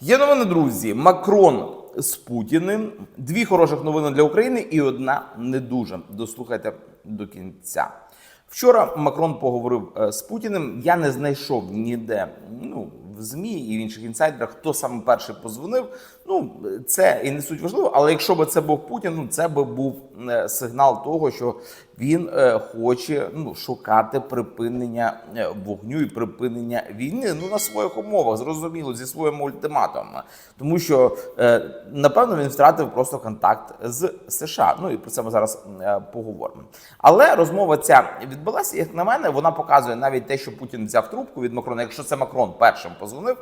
Є новини, друзі. Макрон з Путіним. Дві хороших новини для України і одна не дуже. Дослухайте до кінця. Вчора Макрон поговорив е, з Путіним. Я не знайшов ніде ну, в ЗМІ і в інших інсайдерах, хто саме перший позвонив. Ну, це і не суть важливо, але якщо б це був Путін, ну це би був е, сигнал того, що він е, хоче ну, шукати припинення е, вогню і припинення війни ну на своїх умовах, зрозуміло, зі своїми ультиматумами. Тому що напевно він втратив просто контакт з США. Ну і про це ми зараз поговоримо. Але розмова ця відбулася. Як на мене, вона показує навіть те, що Путін взяв трубку від Макрона. Якщо це Макрон першим позвонив, позвонив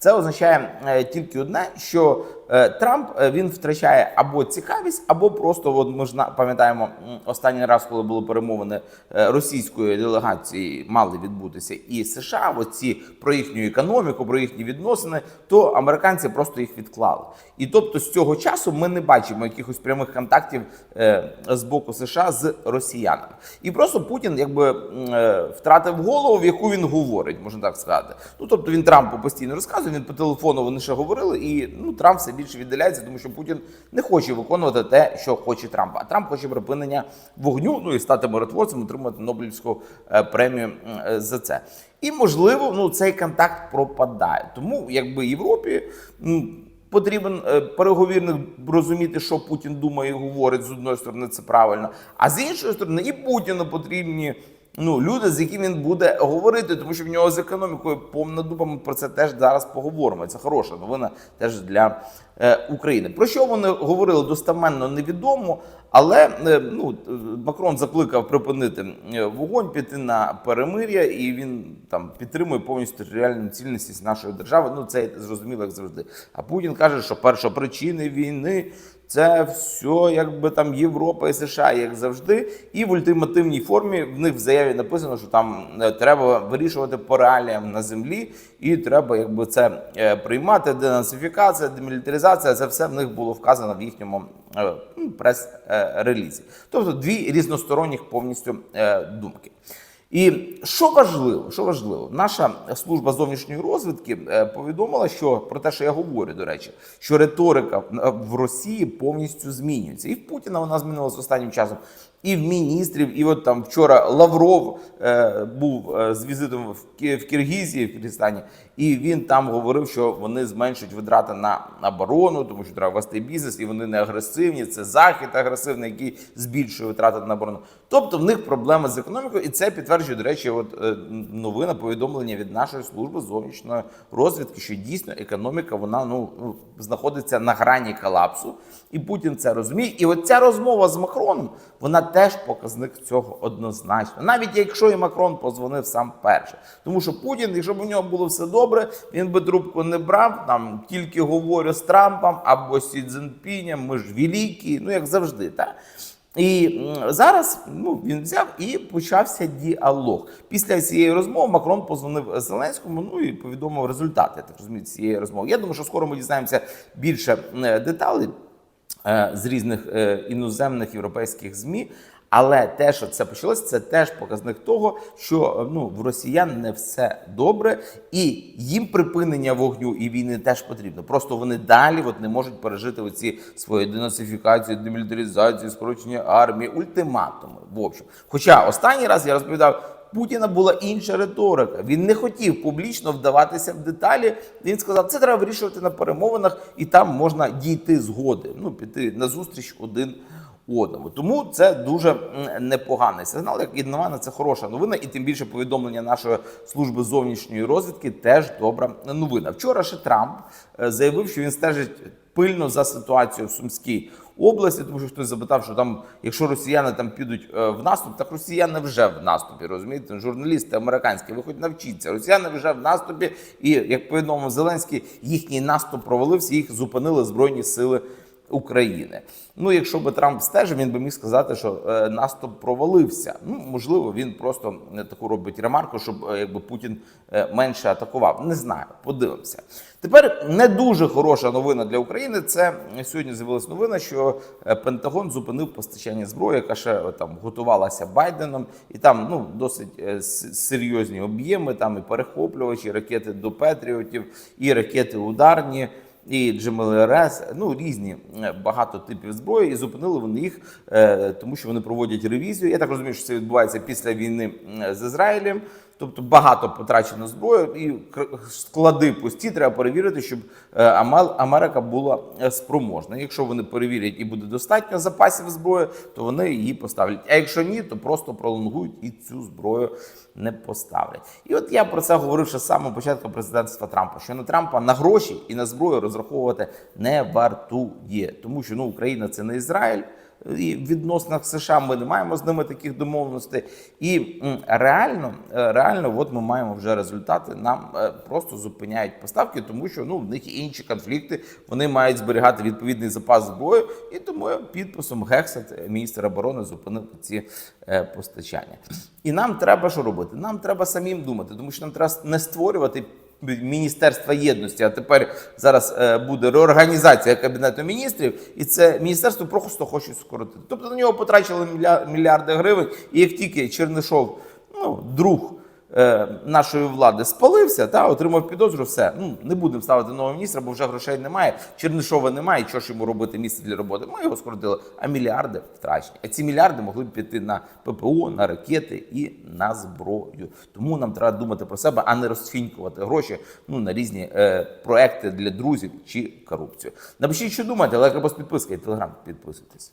це означає е, тільки одне, що е, Трамп е, він втрачає або цікавість, або просто от ми ж пам'ятаємо останній раз, коли були перемовини російської делегації, мали відбутися і США. Оці про їхню економіку, про їхні відносини, то американці просто їх відклали. І тобто з цього часу ми не бачимо якихось прямих контактів з боку США з росіянами. І просто Путін якби втратив голову, в яку він говорить, можна так сказати. Ну тобто він Трампу постійно розказує. Він по телефону вони ще говорили, і ну Трамп все більше віддаляється, тому що Путін не хоче виконувати те, що хоче Трамп. А Трамп хоче припинення вогню, ну і стати миротворцем, отримати Нобелівську е, премію е, за це. І можливо, ну цей контакт пропадає. Тому якби Європі. Ну, Потрібен е, переговірник розуміти, що Путін думає і говорить з одної сторони, це правильно. А з іншої сторони, і Путіну потрібні ну, люди, з якими він буде говорити, тому що в нього з економікою повна дуба. Ми про це теж зараз поговоримо. Це хороша новина теж для е, України. Про що вони говорили достаменно невідомо, але е, ну, е, Макрон закликав припинити е, вогонь, піти на перемир'я, і він там підтримує повністю територіальну цільність нашої держави. Ну це зрозуміло, як завжди. А Путін каже, що перша причина війни. Це все якби там Європа і США, як завжди, і в ультимативній формі в них в заяві написано, що там е, треба вирішувати по реаліям на землі, і треба якби це е, приймати. Денацифікація, демілітаризація це все в них було вказано в їхньому е, ну, прес-релізі. Тобто дві різносторонніх повністю думки. І що важливо, що важливо, наша служба зовнішньої розвідки е, повідомила, що про те, що я говорю, до речі, що риторика в- в Росії повністю змінюється, і в Путіна вона змінилася останнім часом, і в міністрів. І от там вчора Лавров е, був е, з візитом в, Ки- в Киргізії, в Киргизстані, і він там говорив, що вони зменшують витрати на оборону, тому що треба вести бізнес, і вони не агресивні. Це захід агресивний, який збільшує витрати на оборону. Тобто в них проблеми з економікою, і це підтверджує, до речі, от е, новина повідомлення від нашої служби зовнішньої розвідки, що дійсно економіка вона ну ну, знаходиться на грані колапсу, і Путін це розуміє. І от ця розмова з Макроном, вона теж показник цього однозначно, навіть якщо і Макрон позвонив сам перший, тому що Путін, якщо б у нього було все добре, він би трубку не брав. Там тільки говорю з Трампом або з Сі Цзіньпінем, ми ж великі, ну як завжди, так. І зараз ну, він взяв і почався діалог. Після цієї розмови Макрон позвонив Зеленському. Ну і повідомив результати так розумію, цієї розмови. Я думаю, що скоро ми дізнаємося більше е, деталей з різних е, іноземних європейських змі. Але те, що це почалось, це теж показник того, що е, ну в росіян не все добре, і їм припинення вогню і війни теж потрібно. Просто вони далі от не можуть пережити оці свої денацифікації, демілітаризацію, скорочення армії, ультиматуми. В общем, хоча останній раз я розповідав. Путіна була інша риторика. Він не хотів публічно вдаватися в деталі. Він сказав, це треба вирішувати на перемовинах, і там можна дійти згоди. Ну, піти на зустріч один одному. Тому це дуже непоганий сигнал. Як і на мене, це хороша новина, і тим більше повідомлення нашої служби зовнішньої розвідки теж добра новина. Вчора ще Трамп е, заявив, що він стежить пильно за ситуацією в Сумській області, тому що хтось запитав, що там, якщо росіяни там підуть е, в наступ, так росіяни вже в наступі. Розумієте, журналісти американські, ви хоч навчіться. Росіяни вже в наступі, і як повідомив Зеленський, їхній наступ провалився, їх зупинили збройні сили України. Ну, якщо би Трамп стежив, він би міг сказати, що е, наступ провалився. Ну, можливо, він просто е, таку робить ремарку, щоб е, якби Путін менше атакував. Не знаю, подивимося. Тепер не дуже хороша новина для України. Це сьогодні з'явилася новина, що Пентагон зупинив постачання зброї, яка ще там готувалася Байденом, і там ну досить серйозні об'єми. Там і перехоплювачі, і ракети до Петріотів, і ракети ударні. І Джемелерес, ну різні е, багато типів зброї, і зупинили вони їх, е, тому що вони проводять ревізію. Я так розумію, що це відбувається після війни з Ізраїлем. Тобто багато потрачено зброї, і склади пусті. Треба перевірити, щоб е, Америка була е, спроможна. Якщо вони перевірять і буде достатньо запасів зброї, то вони її поставлять. А якщо ні, то просто пролонгують і цю зброю не поставлять. І от я про це говорив ще з самого початку президентства Трампа, що на Трампа на гроші і на зброю розраховувати не вартує, тому що ну Україна це не Ізраїль. І в відносинах США ми не маємо з ними таких домовленостей. І реально, е, реально, от ми маємо вже результати. Нам е, просто зупиняють поставки, тому що ну в них інші конфлікти. Вони мають зберігати відповідний запас зброї, і тому підписом Гексет міністр оборони зупинив ці е, постачання. І нам треба що робити? Нам треба самим думати, тому що нам треба не створювати. Міністерства єдності, а тепер зараз е, буде реорганізація кабінету міністрів, і це міністерство просто хоче скоротити. Тобто на нього потрачили мілья- мільярди гривень, і як тільки Чернишов, ну друг е, нашої влади, спалився та отримав підозру, все ну не будемо ставити нового міністра, бо вже грошей немає. Чернишова немає. Що ж йому робити місце для роботи? Ми його скоротили, а мільярди втрачені. А ці мільярди могли б піти на ППО, на ракети і на зброю. Тому нам треба думати про себе, а не розфінькувати гроші ну на різні е, проекти для друзів чи корупцію. Напишіть, що думаєте, лайк або підписка і телеграм підписуйтесь.